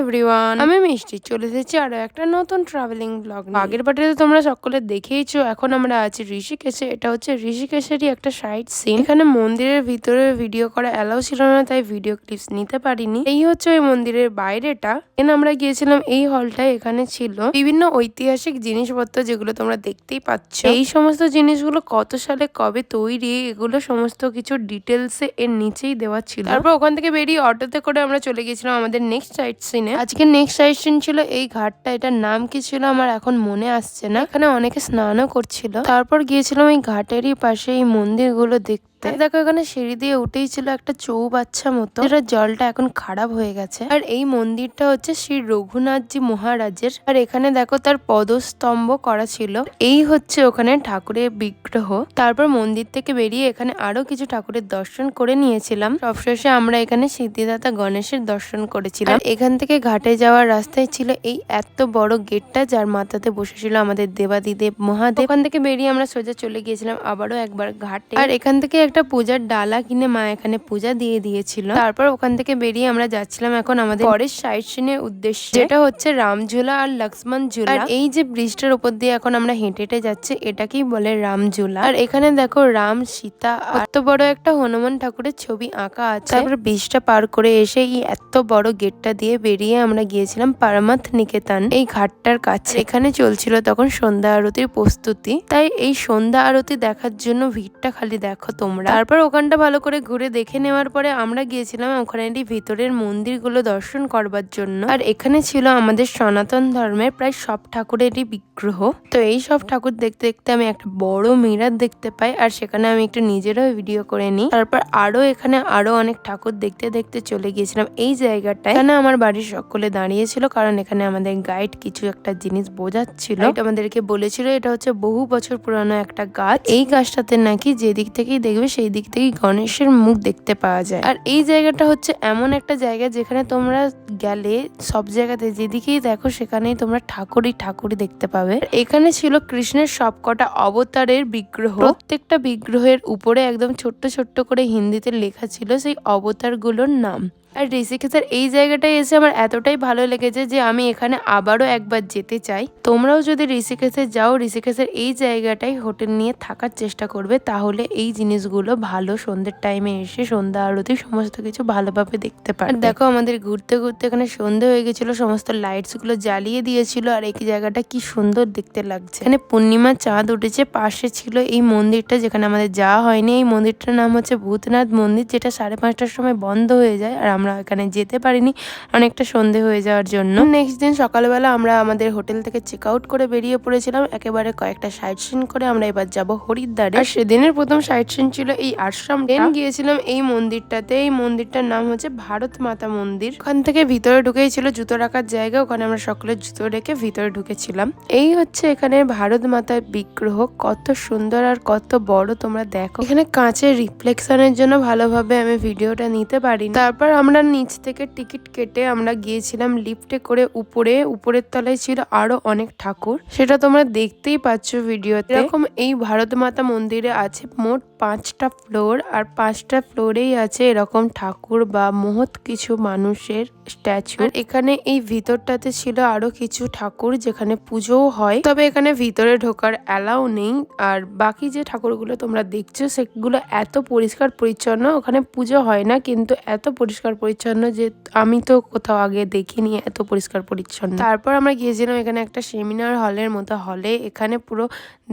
Everyone আমি মিষ্টি চলে এসেছি আরও একটা নতুন ট্রাভেলিং ব্লগ আগের পার্টিতে তোমরা সকলে দেখেইছো এখন আমরা আছি ঋষিকেশে এটা হচ্ছে ঋষিকেশেরই একটা সাইড সিন এখানে মন্দিরের ভিতরে ভিডিও করা অ্যালাউ ছিল না তাই ভিডিও ক্লিপস নিতে পারিনি। এই হচ্ছে ওই মন্দিরের বাইরেটা। এখানে আমরা গিয়েছিলাম এই হলটায় এখানে ছিল। বিভিন্ন ঐতিহাসিক জিনিসপত্র যেগুলো তোমরা দেখতেই পাচ্ছ। এই সমস্ত জিনিসগুলো কত সালে কবে তৈরি এগুলো সমস্ত কিছু ডিটেলসে এর নিচেই দেওয়া ছিল। তারপর ওখান থেকে বেরিয়ে অটোতে করে আমরা চলে গেছিলাম আমাদের নেক্সট সাইট সিনে আজকে নেক্সট সাজেশন ছিল, এই ঘাটটা, এটার নাম কি ছিল আমার এখন মনে আসছে না। এখানে অনেকে স্নানও করছিল। তারপর গিয়েছিলাম এই ঘাটেরই পাশে, এই মন্দিরগুলো দেখতে। আর দেখো এখানে সিঁড়ি দিয়ে উঠেই ছিল একটা চৌবাচ্চা মতো। যেটা জলটা এখন খারাপ হয়ে গেছে। আর এই মন্দিরটা হচ্ছে শ্রী রঘুনাথজি মহারাজের। আর এখানে দেখো তার পদস্তম্ভ করা ছিল। এই হচ্ছে ওখানে ঠাকুরের বিগ্রহ। তারপর মন্দির থেকে বেরিয়ে এখানে আরও কিছু ঠাকুরের দর্শন করে নিয়েছিলাম। সবশেষে আমরা এখানে সিদ্ধিদাতা গণেশের দর্শন করেছিলাম। এখান থেকে ঘাটে যাওয়ার রাস্তায় ছিল এই এত বড় গেটটা, যার মাথাতে বসেছিল আমাদের দেবাদিদেব মহাদেব। ওখান থেকে বেরিয়ে আমরা সোজা চলে গিয়েছিলাম আবারও একবার ঘাটে। আর এখান থেকে একটা পূজার ডালা কিনে মা এখানে পূজা দিয়ে দিয়েছিল। তারপর ওখান থেকে বেরিয়ে আমরা যাচ্ছিলাম এখন আমাদের পরের সাইড সিনের উদ্দেশ্যে, যেটা হচ্ছে রামঝুলা আর লক্ষ্মণ ঝুলা। আর এই যে ব্রিজটার উপর দিয়ে এখন আমরা হেঁটে হেঁটে যাচ্ছি, এটাকেই বলে রামঝুলা। আর এখানে দেখো রাম, সীতা এত বড় একটা হনুমান ঠাকুরের ছবি আঁকা আছে। তারপর ব্রিজটা পার করে এসে এই এত বড় গেটটা দিয়ে বেরিয়ে আমরা গিয়েছিলাম পারমাথ নিকেতন এই ঘাটটার কাছে। এখানে চলছিল তখন সন্ধ্যা আরতির প্রস্তুতি। তাই এই সন্ধ্যা আরতি দেখার জন্য ভিড়টা খালি দেখো তোমরা। তারপর ওখানটা ভালো করে ঘুরে দেখে নেওয়ার পরে আমরা গিয়েছিলাম ওখানে ভিতরের মন্দিরগুলো দর্শন করবার জন্য। আর এখানে ছিল আমাদের সনাতন ধর্মের প্রায় সব ঠাকুরেরই বিগ্রহ। তো এই সব ঠাকুর দেখতে দেখতে আমি একটা বড় মিরার দেখতে পাই আর সেখানে আমি একটু নিজেরও ভিডিও করে নিই। তারপর আরও এখানে আরও অনেক ঠাকুর দেখতে দেখতে চলে গিয়েছিলাম এই জায়গাটায়। এখানে আমার বাড়ির সকলে দাঁড়িয়েছিল কারণ এখানে আমাদের গাইড কিছু একটা জিনিস বোঝাচ্ছিল। এটা আমাদেরকে বলেছিল এটা হচ্ছে বহু বছর পুরানো একটা গাছ। এই গাছটাতে নাকি যেদিক থেকেই দেখবে সেই দিক থেকেই গণেশের মুখ দেখতে পাওয়া যায়। আর এই জায়গাটা হচ্ছে এমন একটা জায়গা যেখানে তোমরা গেলে, সব জায়গাতে যেদিকেই দেখো সেখানেই তোমরা ঠাকুরই ঠাকুরই দেখতে পাবে। এখানে ছিল কৃষ্ণের সবকটা অবতারের বিগ্রহ। প্রত্যেকটা বিগ্রহের উপরে একদম ছোট্ট ছোট্ট করে হিন্দিতে লেখা ছিল সেই অবতারগুলোর নাম। আর ঋষিকেশের এই জায়গাটায় এসে আমার এতটাই ভালো লেগেছে যে আমি এখানে আবারও একবার যেতে চাই। তোমরাও যদি ঋষিকেশে যাও ঋষিকেশের এই জায়গাটায় হোটেল নিয়ে থাকার চেষ্টা করবে। তাহলে এই জিনিসগুলো ভালো সন্ধ্যের টাইমে এসে সন্ধ্যা আরতি সমস্ত কিছু ভালোভাবে দেখতে পারে দেখো আমাদের ঘুরতে ঘুরতে এখানে সন্ধে হয়ে গেছিল, সমস্ত লাইটসগুলো জ্বালিয়ে দিয়েছিল আর এই জায়গাটা কি সুন্দর দেখতে লাগছে। এখানে পূর্ণিমা চাঁদ উঠেছে, পাশে ছিল এই মন্দিরটা যেখানে আমাদের যাওয়া হয়নি। এই মন্দিরটার নাম হচ্ছে ভূতনাথ মন্দির, যেটা সাড়ে পাঁচটার সময় বন্ধ হয়ে যায়। আর আমরা এখানে যেতে পারিনি অনেকটা সন্ধে হয়ে যাওয়ার জন্য। নেক্সট দিন সকালবেলা আমরা আমাদের হোটেল থেকে চেক আউট করে বেরিয়ে পড়েছিলাম। একেবারে কয়েকটা সাইট সিন করে আমরা এবার যাব হরিদ্বারে। আর সেদিনের প্রথম সাইট সিন ছিল এই আশ্রম দেন গিয়েছিলাম এই মন্দিরটাতে। এই মন্দিরটার নাম হচ্ছে ভারত মাতা মন্দির। ওখান থেকে ভিতরে ঢুকেই ছিল জুতো রাখার জায়গা। ওখানে আমরা সকলে জুতো রেখে ভিতরে ঢুকেছিলাম। এই হচ্ছে এখানে ভারত মাতার বিগ্রহ। কত সুন্দর আর কত বড় তোমরা দেখো। এখানে কাঁচের রিফ্লেকশনের জন্য ভালোভাবে আমি ভিডিওটা নিতে পারি তারপর আমরা নিচ থেকে টিকিট কেটে আমরা গিয়েছিলাম লিফটে করে উপরে, উপরের তলায় ছিল আরও অনেক ঠাকুর। সেটা তোমরা দেখতেই পাচ্ছ ভিডিওতে। এরকম এই ভারত মাতা মন্দিরে আছে মোট পাঁচটা ফ্লোর আর পাঁচটা ফ্লোরেই আছে এরকম ঠাকুর বা মহৎ কিছু মানুষের স্ট্যাচু। এখানে এই ভিতরটাতে ছিল আরও কিছু ঠাকুর যেখানে পুজোও হয়। তবে এখানে ভিতরে ঢোকার অ্যালাউ নেই। আর বাকি যে ঠাকুরগুলো তোমরা দেখছ, সেগুলো এত পরিষ্কার পরিচ্ছন্ন, ওখানে পুজো হয় না, কিন্তু এত পরিষ্কার পরিচ্ছন্ন যে আমি তো কোথাও আগে দেখিনি এত পরিষ্কার পরিচ্ছন্ন। তারপর আমরা গিয়েছিলাম এখানে একটা সেমিনার হলের মতো হলে। এখানে পুরো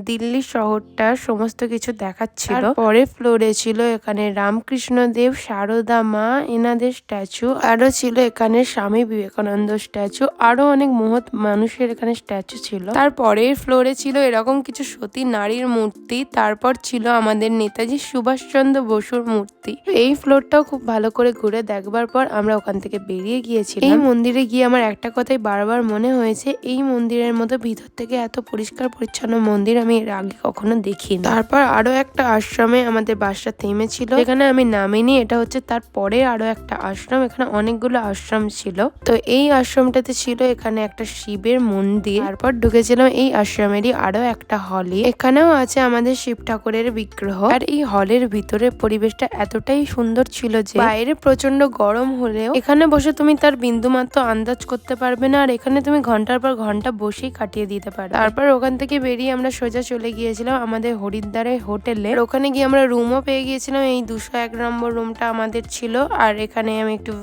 দিল্লি শহরটা সমস্ত কিছু দেখাচ্ছিল। পরে ফ্লোরে ছিল এখানে রামকৃষ্ণ দেব সারদা মা এনাদের স্ট্যাচু। আরও ছিল এখানে স্বামী বিবেকানন্দ স্ট্যাচু। আরও অনেক মহৎ মানুষের এখানে স্ট্যাচু ছিল। তারপরের ফ্লোরে ছিল এরকম কিছু সতী নারীর মূর্তি। তারপর ছিল আমাদের নেতাজি সুভাষচন্দ্র বসুর মূর্তি। এই ফ্লোরটাও খুব ভালো করে ঘুরে দেখবার পর আমরা ওখান থেকে বেরিয়ে গিয়েছিলাম। এই মন্দিরে গিয়ে আমার একটা কথাই বারবার মনে হয়েছে, এই মন্দিরের মতো ভিতর থেকে এত পরিষ্কার পরিচ্ছন্ন মন্দির আমি এর আগে কখনো দেখিনি। তারপর আরও একটা আশ্রমে আমাদের বাসটা থেমেছিল। এখানে আমি নামিনি, এটা হচ্ছে তারপরে আরও একটা আশ্রম, এখানে অনেকগুলো আশ্রম ছিল। তো এই আশ্রমটাতে ছিল এখানে একটা শিবের মন্দির। তারপর ঢুকেছিলাম এই আশ্রমেরই আরও একটা হলে। এখানেও আছে আমাদের শিব ঠাকুরের বিগ্রহ। আর এই হলের ভিতরে পরিবেশটা এতটাই সুন্দর ছিল যে, বাইরে প্রচণ্ড গরম হলেও এখানে বসে তুমি তার বিন্দুমাত্র আন্দাজ করতে পারবে না, আর এখানে তুমি ঘণ্টার পর ঘণ্টা বসেই কাটিয়ে দিতে পারো তারপর ওখান থেকে বেরিয়ে আমরা সোজা চলে গিয়েছিলাম আমাদের হরিদ্বারে হোটেলে। ওখানে গিয়ে আমরা রুমও পেয়ে গিয়েছিলাম, এই দুশো এক নম্বর রুমটা আমাদের ছিল। আর এখানে আমি একটু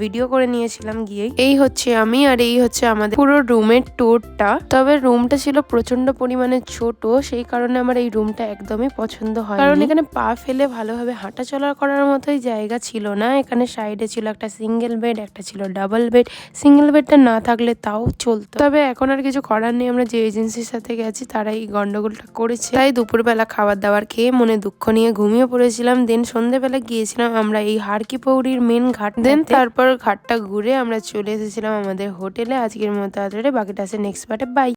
ভিডিও করে নিয়েছিলাম গিয়েই এই হচ্ছে আমি আর এই হচ্ছে আমাদের পুরো রুমের ট্যুরটা তবে রুমটা ছিল প্রচণ্ড পরিমাণে ছোট, সেই কারণে আমার এই রুমটা একদমই পছন্দ হয় কারণ এখানে পা ফেলে ভালোভাবে হাঁটা চলা করার মতোই জায়গা ছিল না, এখানে সাইডে ছিল একটা সিঙ্গেল বেড একটা ছিল ডাবল বেড সিঙ্গেল বেডটা না থাকলে তাও চলতো। তবে এখন আর কিছু করার নেই, আমরা যে এজেন্সির সাথে গেছি তারা এই গন্ডগোলটা করেছে। তাই দুপুরবেলা খাবার দাবার খেয়ে মনে দুঃখ নিয়ে ঘুমিয়ে পড়েছিলাম। দেন সন্ধেবেলা গিয়েছিলাম আমরা এই হারকি পৌরির মেন ঘাট দেন তারপর ঘাটটা ঘুরে আমরা চলে এসেছিলাম আমাদের হোটেলে আজকের মতো আদরে বাকিটা আছে নেক্সট পার্টে বাই